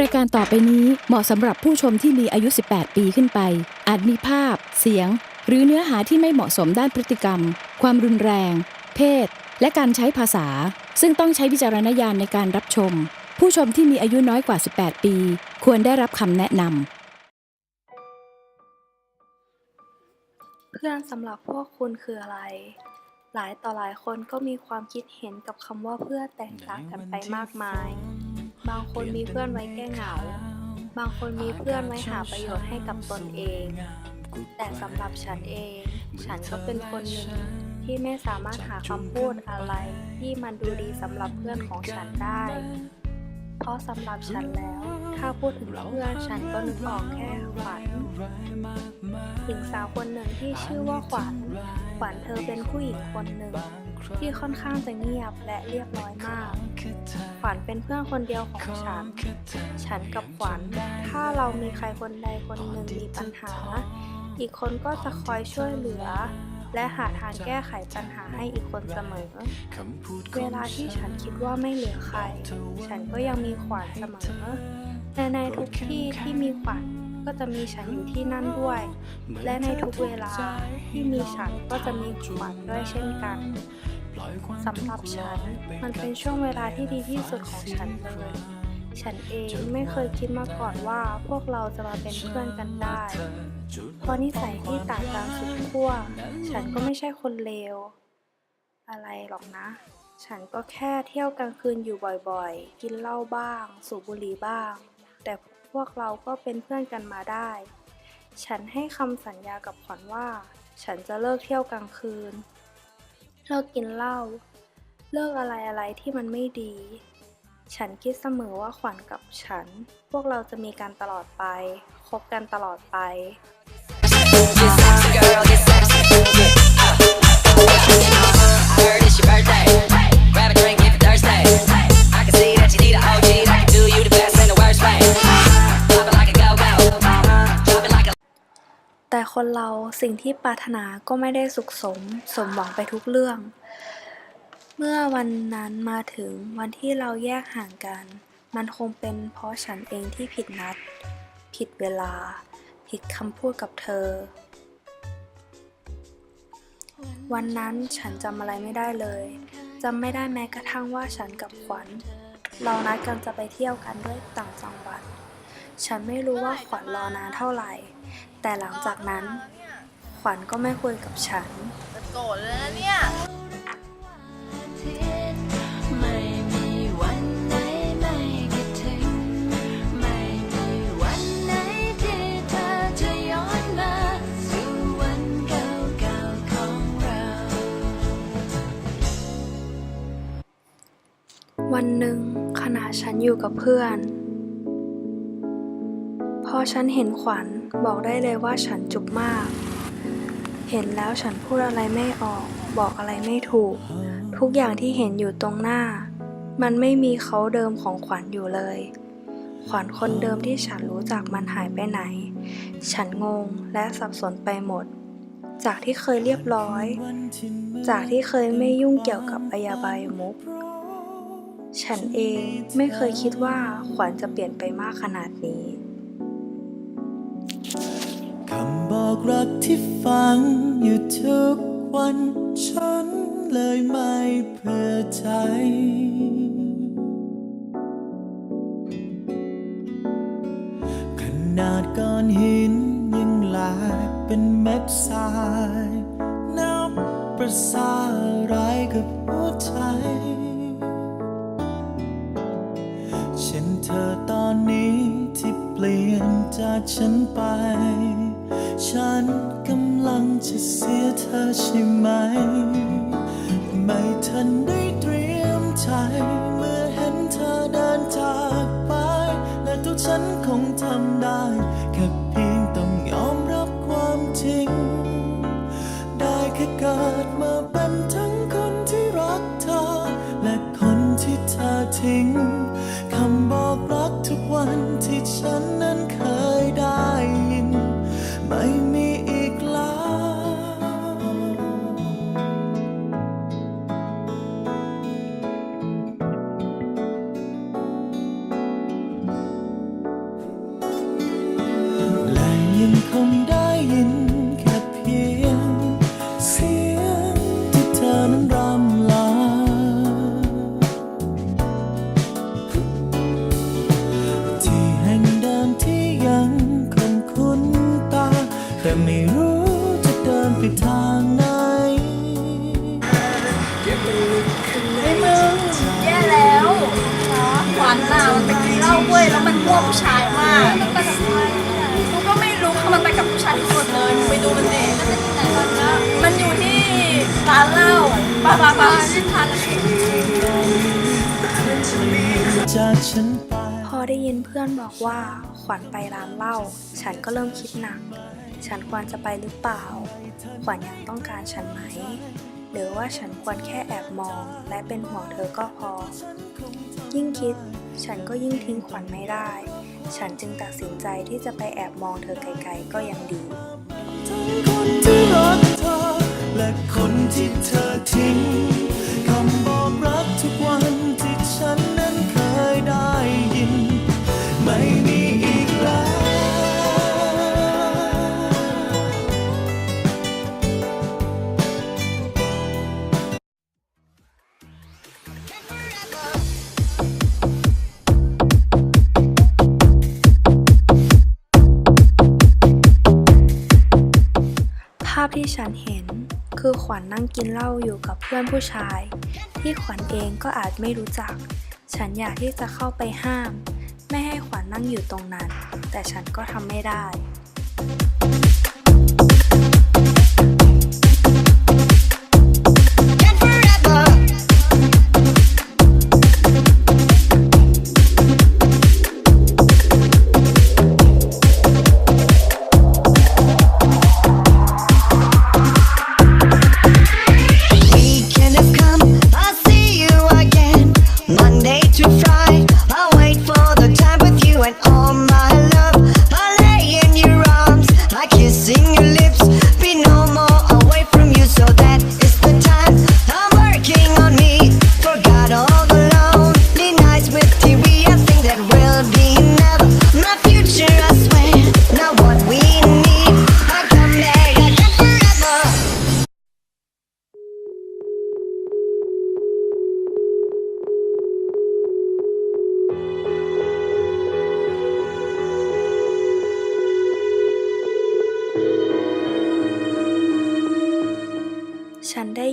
รายการต่อไปนี้เหมาะสำหรับผู้ชมที่มีอายุ 18 ปีขึ้นไป อาจมีภาพ เสียง หรือเนื้อหาที่ไม่เหมาะสมด้านพฤติกรรม ความรุนแรง เพศ และการใช้ภาษา ซึ่งต้องใช้วิจารณญาณในการรับชม ผู้ชมที่มีอายุน้อยกว่า 18 ปี ควรได้รับคำแนะนำ เพื่อนสำหรับพวกคุณคืออะไร หลายต่อหลายคนก็มีความคิดเห็นกับคำว่าเพื่อนแตกต่างกันไปมากมาย บางคนมีเพื่อนไว้แก้เหงา บางคนมีเพื่อนไว้หาประโยชน์ให้กับตนเอง แต่สำหรับฉันเอง ฉันก็เป็นคนหนึ่งที่ไม่สามารถหาคำพูดอะไรที่มันดูดีสำหรับเพื่อนของฉันได้ เพราะสำหรับฉันแล้ว ถ้าพูดถึงเพื่อนฉันก็นึกออกแค่ขวัญหญิงสาวคนหนึ่งที่ชื่อว่าขวัญ ขวัญเธอเป็นผู้หญิงคนหนึ่ง ที่ค่อนข้างจะเงียบและเรียบร้อยมาก ขวัญเป็นเพื่อนคนเดียวของฉัน ฉันกับขวัญ ถ้าเรามีใครคนใดคนหนึ่งมีปัญหา อีกคนก็จะคอยช่วยเหลือ และหาทางแก้ไขปัญหาให้อีกคนเสมอ เวลาที่ฉันคิดว่าไม่เหลือใคร ฉันก็ยังมีขวัญเสมอและในทุกที่ที่มีขวัญ ก็จะมีฉันอยู่ที่นั่นด้วย และในทุกเวลาที่มีฉันก็จะมีขวัญด้วยเช่นกันสำหรับฉันมันเป็นช่วงเวลาที่ดีที่สุดของฉันเลยฉันเองไม่เคยคิดมาก่อนว่าพวกเราจะมาเป็นเพื่อนกันได้เพราะนิสัยที่ต่างกันสุดขั้วฉันก็ไม่ใช่คนเลว อะไรหรอกนะ ฉันก็แค่เที่ยวกลางคืนอยู่บ่อยๆ กินเหล้าบ้าง สูบบุหรี่บ้าง แต่ พวกเราก็เป็นเพื่อนกันมาได้ ฉันให้คำสัญญากับขวัญว่า ฉันจะเลิกเที่ยวกลางคืน เลิกกินเหล้า เลิกอะไรอะไรที่มันไม่ดี ฉันคิดเสมอว่าขวัญกับฉัน พวกเราจะมีกันตลอดไป คบกันตลอดไป Girl, คนเราสิ่งที่ปรารถนาก็ไม่ได้สุขสม สมหวังไปทุกเรื่อง เมื่อวันนั้นมาถึงวันที่เราแยกห่างกัน มันคงเป็นเพราะฉันเองที่ผิดนัด ผิดเวลา ผิดคำพูดกับเธอ วันนั้นฉันจำอะไรไม่ได้เลยจำไม่ได้แม้กระทั่งว่าฉันกับขวัญ เรานัดกันจะไปเที่ยวกันด้วยต่างจังหวัด ฉันไม่รู้ว่าขวัญรอนานเท่าไหร่ แต่หลังจากนั้น ขวัญก็ไม่คุยกับฉันโกรธเลยนะเนี่ย ไม่มีวันไหนไม่คิดถึง ไม่มีวันไหนที่เธอจะย้อนมา สู่วันเก่าๆของเรา วันหนึ่งขณะฉันอยู่กับเพื่อนพ อฉันเห็นขวัญบอกได้เลยว่าฉันจุกมาก เห็นแล้วฉันพูดอะไรไม่ออก บอกอะไรไม่ถูก ทุกอย่างที่เห็นอยู่ตรงหน้า มันไม่มีเขาเดิมของขวัญอยู่เลย ขวัญคนเดิมที่ฉันรู้จักมันหายไปไหน ฉันงงและสับสนไปหมด จากที่เคยเรียบร้อย จากที่เคยไม่ยุ่งเกี่ยวกับพยาบายมุก ฉันเองไม่เคยคิดว่าขวัญจะเปลี่ยนไปมากขนาดนี้ บอกรักที่ฟังอยู่ทุกวันฉันเลยไม่เพื่อใจ ขนาดก้อนหินยังหลกเป็นเม็ดทรายนับประสาอะไรกับหัวใจเช่นเธอตอนนี้ที่เปลี่ยนจากฉันไป ฉันกำลังจะเสียเธอใช่ไหม ไม่ทันได้เตรียมใจ เมื่อเห็นเธอเดินจากไป และตัวฉันคงทำได้ แค่เพียงต้องยอมรับความจริง ได้แค่เกิดมาเป็นทั้งคนที่รักเธอ และคนที่เธอทิ้ง มันไปกับใครเนี่ยหนูก็ไม่รู้ค่ะมันไปกับผู้ชายทุกคนเลยหนูไปดูมันเองมันอยู่ที่ร้านเหล้าปาปาปาที่ทานแล้วจากฉันไปพอได้ยินเพื่อนบอกว่าขวัญไปร้านเหล้าฉันก็เริ่มคิดหนัก ฉันควรจะไปหรือเปล่า ขวัญยังต้องการฉันไหม หรือว่าฉันควรแค่แอบมอง และเป็นห่วงเธอก็พอ ยิ่งคิด ฉันก็ยิ่งทิ้งขวัญไม่ได้ ฉันจึงตัดสินใจที่จะไปแอบมองเธอไกลๆก็ยังดีทั้งคนที่รักเธอและคนที่เธอทิ้ง ขวัญนั่งกินเหล้าอยู่กับเพื่อนผู้ชาย ที่ขวัญเองก็อาจไม่รู้จัก ฉันอยากที่จะเข้าไปห้าม ไม่ให้ขวัญนั่งอยู่ตรงนั้น แต่ฉันก็ทำไม่ได้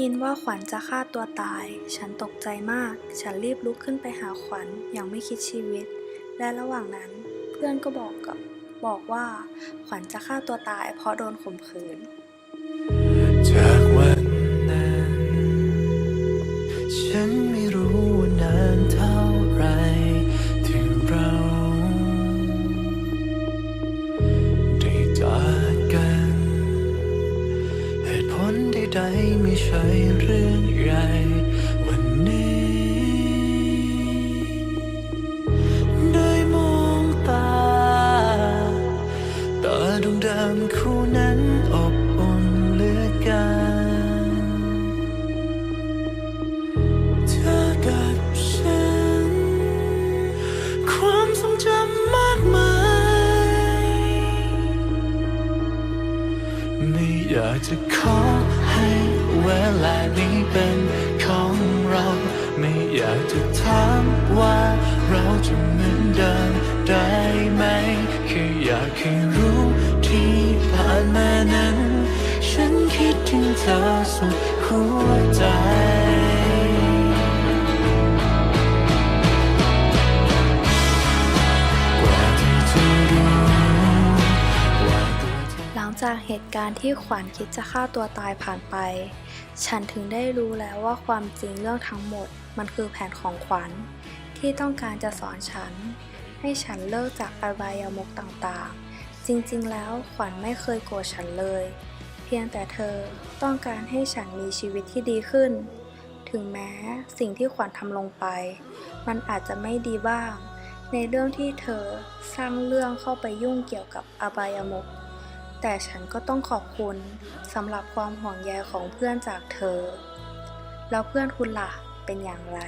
ยินว่าขวัญจะฆ่าตัวตาย ฉันตกใจมาก ฉันรีบลุกขึ้นไปหาขวัญอย่างไม่คิดชีวิต และระหว่างนั้นเพื่อนก็บอกกับบอกว่า ขวัญจะฆ่าตัวตายเพราะโดนข่มขืนจากวันนั้น จะถามว่าเราจะเหมือนเดิมได้ไหมแค่อยากให้รู้ที่ผ่านมานั้น ฉันคิดถึงเธอสุดหัวใจจากเหตุการณ์ที่ขวัญคิดจะฆ่าตัวตายผ่านไป ฉันถึงได้รู้แล้วว่าความจริงเรื่องทั้งหมด มันคือแผนของขวัญที่ต้องการจะสอนฉัน ให้ฉันเลิกจากอบายามุกต่างๆ จริงๆ แล้วขวัญไม่เคยโกรธฉันเลย เพียงแต่เธอต้องการให้ฉันมีชีวิตที่ดีขึ้น ถึงแม้สิ่งที่ขวัญทำลงไป มันอาจจะไม่ดีบ้าง ในเรื่องที่เธอสร้างเรื่องเข้าไปยุ่งเกี่ยวกับอบายามุกแต่ฉันก็ต้องขอบคุณสำหรับความห่วงใยของเพื่อนจากเธอ แล้วเพื่อนคุณล่ะ เป็นอย่างไร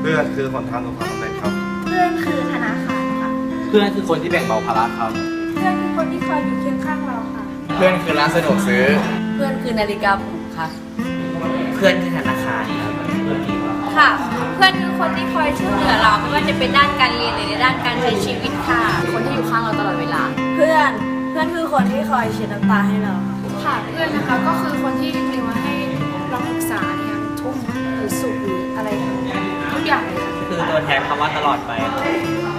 เพื่อนคือคนทางของความสำเร็จครับ เพื่อนคือธนาคารค่ะ เพื่อนคือคนที่แบ่งเบาภาระครับ เพื่อนคือคนที่คอยอยู่เคียงข้างเราค่ะ เพื่อนคือร้านสะดวกซื้อ เพื่อนคือนาฬิกาปลุกค่ะ เพื่อนคือธนาคารครับค่ะ เพื่อนคือคนที่คอยช่วยเหลือเราไม่ว่าจะเป็นด้านการเรียนหรือในด้านการใช้ชีวิตค่ะ พื่อนคือคนที่คอยเช็ดน้ำตาให้เรา ค่ะเพื่อนนะคะก็คือคนที่มีไว้ให้เราปรึกษาเนี่ยทุกข์หรือสุขหรืออะไรทุกอย่างเลยค่ะ คือตัวแทนคำว่าตลอดไปครับ